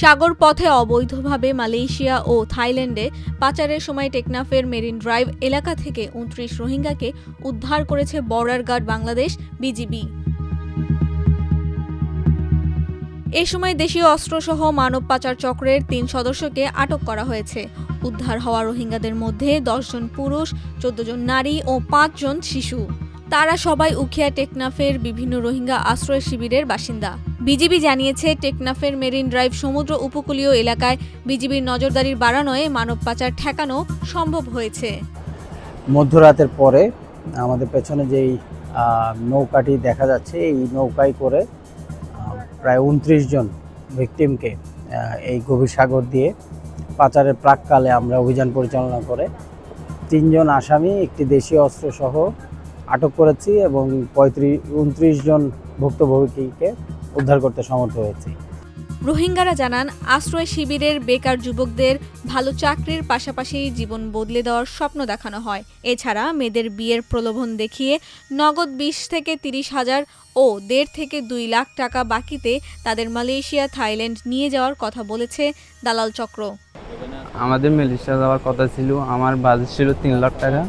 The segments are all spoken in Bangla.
সাগর পথে অবৈধভাবে মালয়েশিয়া ও থাইল্যান্ডে পাচারের সময় টেকনাফের মেরিন ড্রাইভ এলাকা থেকে উনত্রিশ রোহিঙ্গাকে উদ্ধার করেছে বর্ডার গার্ড বাংলাদেশ, বিজিবি। এ সময় দেশীয় অস্ত্রসহ মানব পাচার চক্রের তিন সদস্যকে আটক করা হয়েছে। উদ্ধার হওয়া রোহিঙ্গাদের মধ্যে দশজন পুরুষ, চোদ্দ জন নারী ও পাঁচজন শিশু। তারা সবাই উখিয়া টেকনাফের বিভিন্ন রোহিঙ্গা আশ্রয় শিবিরের বাসিন্দা। বিজিবি জানিয়েছে, টেকনাফের মেরিন ড্রাইভ সমুদ্র উপকূলীয় এলাকায় বিজিবির নজরদারির বাড়ানোয় মানব পাচার ঠেকানো সম্ভব হয়েছে। মধ্যরাতের পরে আমাদের পেছনে যেই নৌকাটি দেখা যাচ্ছে, এই নৌকায় করে প্রায় উনত্রিশ জন ভিকটিমকে এই গভীর সাগর দিয়ে পাচারের প্রাককালে আমরা অভিযান পরিচালনা করে, তিনজন আসামি, একটি দেশীয় অস্ত্রসহ আটক করেছি এবং পঁয়ত্রিশ উনত্রিশ জন ভুক্তভোগীকে উদ্ধার করতে সমর্থ হয়েছি। রোহিঙ্গারা জানান আশ্রয় শিবিরের বেকার যুবকদের ভালো চাকরির পাশাপাশি জীবন বদলে দেওয়ার স্বপ্ন দেখানো হয়। এছাড়া মেয়েদের বিয়ের প্রলোভন দেখিয়ে নগদ বিশ থেকে তিরিশ হাজার ও দেড় থেকে দুই লাখ টাকা বাকিতে তাদের মালয়েশিয়া থাইল্যান্ড নিয়ে যাওয়ার কথা বলেছে দালাল চক্র। আমাদের মালয়েশিয়া যাওয়ার কথা ছিল আমার বাজেট ছিল তিন লাখ টাকা।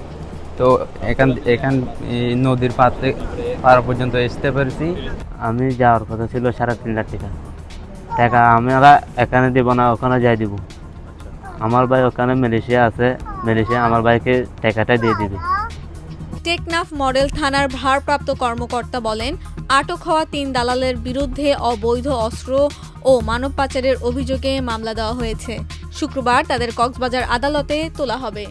তো এখান এখান এই নদীর পাতে পার পর্যন্ত আসতে পেরেছি। আমি যাওয়ার কথা ছিল সাড়ে তিন লাখ টাকা টাকা আমরা এখানে দিব না ওখানে যাই দিব। আমার ভাই ওখানে মালয়েশিয়া আছে মালয়েশিয়া আমার ভাইকে টাকাটা দিয়ে দিবে। টেকনাফ মডেল থানার ভারপ্রাপ্ত কর্মকর্তা বলেন আটক হওয়া তিন দালালের বিরুদ্ধে অবৈধ অস্ত্র ও মানব পাচারের অভিযোগে মামলা দেওয়া হয়েছে। শুক্রবার তাদের কক্সবাজার আদালতে তোলা হবে।